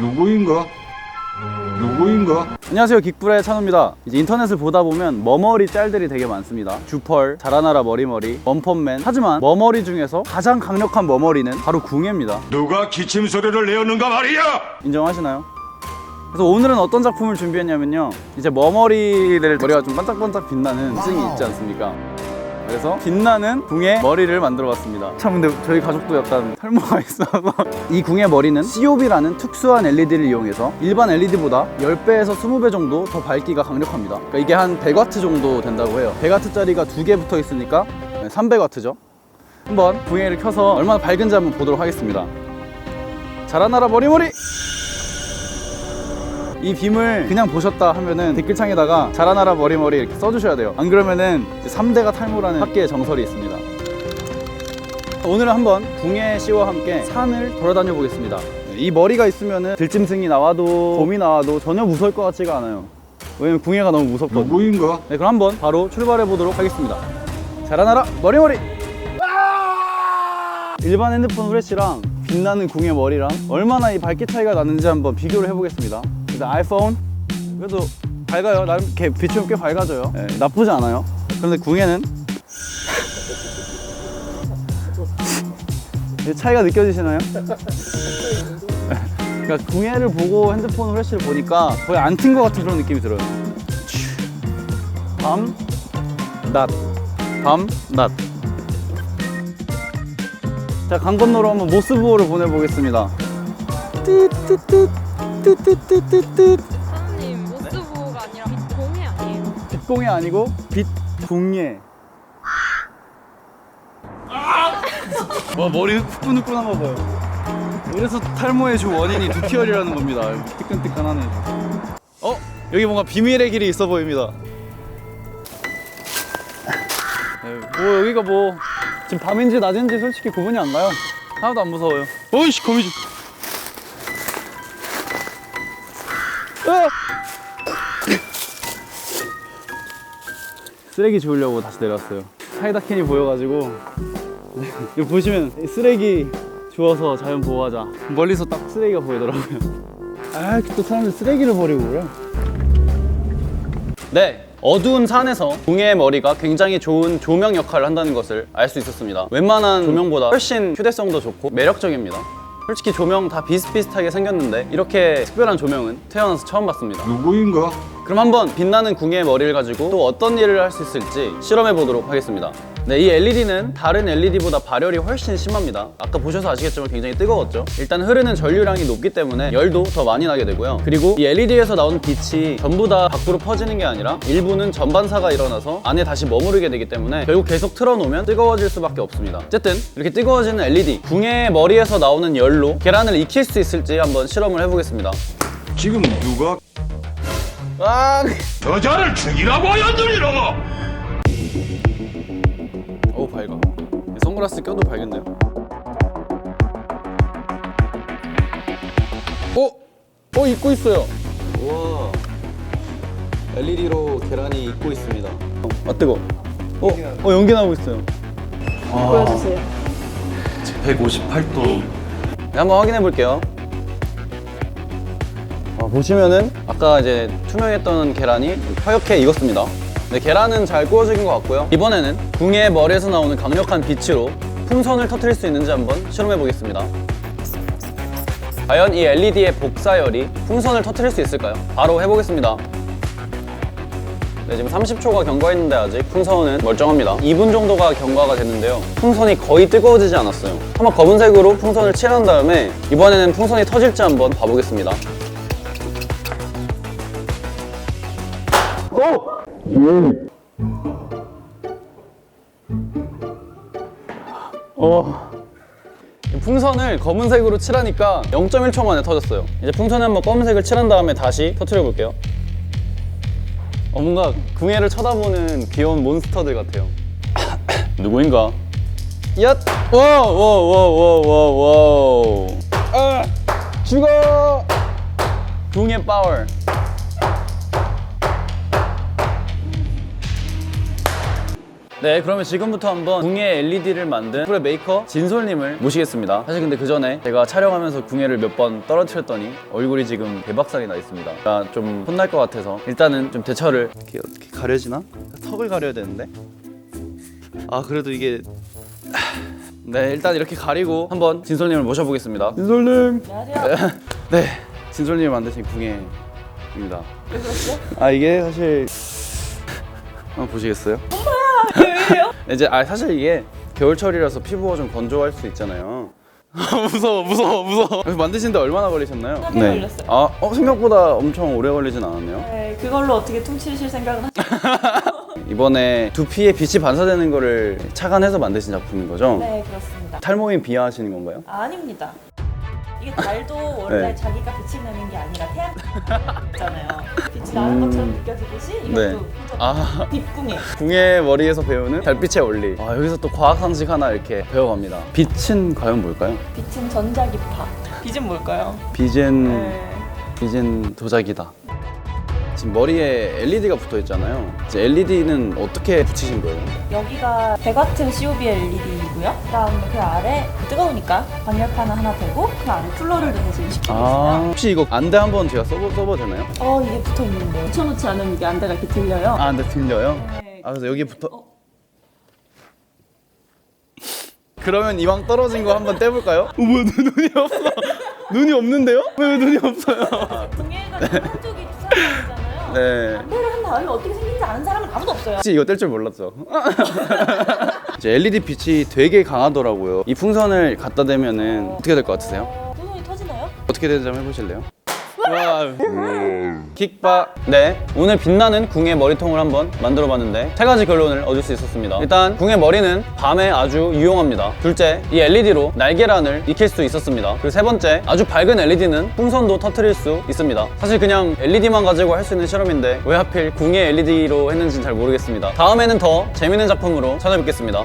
누구인가? 누구인가? 안녕하세요 긱불의 찬호입니다 이제 인터넷을 보다 보면 머머리 짤들이 되게 많습니다 주펄, 자라나라 머리머리, 원펀맨 하지만 머머리 중에서 가장 강력한 머머리는 바로 궁예입니다 누가 기침 소리를 내었는가 말이야! 인정하시나요? 그래서 오늘은 어떤 작품을 준비했냐면요 이제 머머리를 머리가 좀 반짝반짝 빛나는 특징이 있지 않습니까? 그래서 빛나는 궁의 머리를 만들어 봤습니다. 참 근데 저희 가족도 약간 탈모가 있어서. 이 궁의 머리는 COB라는 특수한 LED를 이용해서 일반 LED보다 10배에서 20배 정도 더 밝기가 강력합니다. 그러니까 이게 한 100W 정도 된다고 해요. 100W짜리가 두 개 붙어 있으니까 300W죠. 한번 궁예를 켜서 얼마나 밝은지 한번 보도록 하겠습니다. 자라나라 머리머리 이 빔을 그냥 보셨다 하면은 댓글창에다가 자라나라 머리머리 이렇게 써주셔야 돼요. 안 그러면은 3대가 탈모라는 학계의 정설이 있습니다. 오늘은 한번 궁예 씨와 함께 산을 돌아다녀 보겠습니다. 이 머리가 있으면은 들짐승이 나와도 곰이 나와도 전혀 무서울 것 같지가 않아요. 왜냐면 궁예가 너무 무섭거든요. 누구인가? 네 그럼 한번 바로 출발해 보도록 하겠습니다. 자라나라 머리머리! 일반 핸드폰 후레쉬랑 빛나는 궁의 머리랑 얼마나 이 밝기 차이가 나는지 한번 비교를 해보겠습니다 일단 아이폰? 그래도 밝아요. 나름 이렇게 비추면 꽤 밝아져요. 네, 나쁘지 않아요. 그런데 궁예는? 이 차이가 느껴지시나요? 그러니까 궁예를 보고 핸드폰 후레쉬를 보니까 거의 안 튼 것 같은 그런 느낌이 들어요. 밤, 낮, 밤, 낮. 자, 강 건너로 한번 모스부호를 보내보겠습니다. 띠띠띠, 띠띠띠띠띠. 사장님 모스부가 아니라 빛공해 아니에요? 빛공예 아니고 빛궁예. 와, 머리 후끈후끈한 거 봐요. 이래서 탈모의 주 원인이 두티얼이라는 겁니다. 뜨끈뜨끈하네. 어? 여기 뭔가 비밀의 길이 있어 보입니다. 네, 뭐 여기가 뭐 지금 밤인지 낮인지 솔직히 구분이 안 가요. 하나도 안 무서워요. 어이씨 거미줄. 쓰레기 주우려고 다시 내려왔어요. 사이다 캔이 보여가지고 네, 이거 보시면 이 쓰레기 주워서 자연 보호하자. 멀리서 딱 쓰레기가 보이더라고요. 아, 또 사람들 쓰레기를 버리고 그래. 네. 어두운 산에서 궁의 머리가 굉장히 좋은 조명 역할을 한다는 것을 알 수 있었습니다. 웬만한 조명보다 훨씬 휴대성도 좋고 매력적입니다. 솔직히 조명 다 비슷비슷하게 생겼는데 이렇게 특별한 조명은 태어나서 처음 봤습니다. 누구인가? 그럼 한번 빛나는 궁의 머리를 가지고 또 어떤 일을 할 수 있을지 실험해 보도록 하겠습니다. 네, 이 LED는 다른 LED보다 발열이 훨씬 심합니다. 아까 보셔서 아시겠지만 굉장히 뜨거웠죠? 일단 흐르는 전류량이 높기 때문에 열도 더 많이 나게 되고요. 그리고 이 LED에서 나오는 빛이 전부 다 밖으로 퍼지는 게 아니라 일부는 전반사가 일어나서 안에 다시 머무르게 되기 때문에 결국 계속 틀어놓으면 뜨거워질 수밖에 없습니다. 어쨌든 이렇게 뜨거워지는 LED, 궁의 머리에서 나오는 열로 계란을 익힐 수 있을지 한번 실험을 해보겠습니다. 지금 누가 아! 여자를 죽이라고 하였느니라! 어우 밝아. 선글라스 껴도 밝겠네요? 어? 어 입고 있어요. 우와. LED로 계란이 익고 있습니다. 아 뜨거. 어? 어 연기 나고 있어요. 보여주세요. 158도. 네, 한번 확인해 볼게요. 아, 보시면은 아까 이제 투명했던 계란이 하얗게 익었습니다 네, 계란은 잘 구워진 것 같고요 이번에는 궁의 머리에서 나오는 강력한 빛으로 풍선을 터뜨릴 수 있는지 한번 실험해 보겠습니다 과연 이 LED의 복사열이 풍선을 터뜨릴 수 있을까요? 바로 해보겠습니다 네, 지금 30초가 경과했는데 아직 풍선은 멀쩡합니다. 2분 정도가 경과가 됐는데요. 풍선이 거의 뜨거워지지 않았어요. 한번 검은색으로 풍선을 칠한 다음에 이번에는 풍선이 터질지 한번 봐보겠습니다. 오! 어. 풍선을 검은색으로 칠하니까 0.1초 만에 터졌어요. 이제 풍선에 한번 검은색을 칠한 다음에 다시 터트려 볼게요. 어, 뭔가 궁예를 쳐다보는 귀여운 몬스터들 같아요. 누구인가? 얏! 워워워워워워 아! 죽어! 궁의 파워. 네, 그러면 지금부터 한번 궁예 LED를 만든 프레 메이커 진솔님을 모시겠습니다. 사실 근데 그 전에 제가 촬영하면서 궁예를 몇 번 떨어뜨렸더니 얼굴이 지금 개박살이 나 있습니다. 그러니까 좀 혼날 것 같아서 일단은 좀 대처를 이렇게 어떻게 가려지나? 턱을 가려야 되는데. 아 그래도 이게 네 일단 이렇게 가리고 한번 진솔님을 모셔보겠습니다. 진솔님. 안녕하세요. 네, 진솔님이 만드신 궁예입니다. 왜 그러시죠? 아 이게 사실 한번 보시겠어요? 이제 아 사실 이게 겨울철이라서 피부가 좀 건조할 수 있잖아요. 무서워 무서워 무서워. 그래서 만드시는데 얼마나 걸리셨나요? 하게 걸렸어요. 아 어, 생각보다 엄청 오래 걸리진 않았네요. 네, 그걸로 어떻게 퉁치실 생각은? 이번에 두피에 빛이 반사되는 거를 착안해서 만드신 작품인 거죠? 네, 그렇습니다. 탈모인 비하하시는 건가요? 아, 아닙니다. 이게 달도 원래 네. 자기가 빛이 나는 게 아니라 태양 있잖아요. 빛이 나는 음. 것처럼 느껴지듯이 이것도 네. 네. 아 빛궁예. 궁의 머리에서 배우는 달빛의 원리. 아 여기서 또 과학 상식 하나 이렇게 배워갑니다. 빛은 과연 뭘까요? 빛은 전자기파. 빛은 뭘까요? 빛은 네. 빛은 도자기다. 지금 머리에 LED가 붙어 있잖아요. 이제 LED는 어떻게 붙이신 거예요? 여기가 100W COB LED 이고요. 그 다음 그 아래 뜨거우니까 방열판을 하나 대고 그 아래 쿨러를 넣어서 지금 식히고 아 있어요. 혹시 이거 안대 한번 제가 써보, 써봐도 되나요? 어, 이게 붙어 있는데 붙여놓지 않으면 이게 안대가 이렇게 들려요. 아 안대 들려요? 네. 아 그래서 여기 붙어 어. 그러면 이왕 떨어진 거 한번 떼볼까요? 어, 뭐야 눈, 눈이 없어 눈이 없는데요? 왜 눈이 없어요? 동해가 한쪽이 부산이잖아요. 네 안대를 한 다음에 어떻게 생긴지 아는 사람은 아무도 없어요. 혹시 이거 뗄 줄 몰랐죠? 이제 LED 빛이 되게 강하더라고요 이 풍선을 갖다 대면은 어떻게 될 것 같으세요? 어, 풍선이 터지나요? 어떻게 되는지 한번 해보실래요? 와, 킥바. 네, 오늘 빛나는 궁의 머리통을 한번 만들어 봤는데 세 가지 결론을 얻을 수 있었습니다. 일단 궁의 머리는 밤에 아주 유용합니다. 둘째, 이 LED로 날계란을 익힐 수 있었습니다. 그리고 세 번째, 아주 밝은 LED는 풍선도 터트릴 수 있습니다. 사실 그냥 LED만 가지고 할 수 있는 실험인데 왜 하필 궁의 LED로 했는지는 잘 모르겠습니다. 다음에는 더 재밌는 작품으로 찾아뵙겠습니다.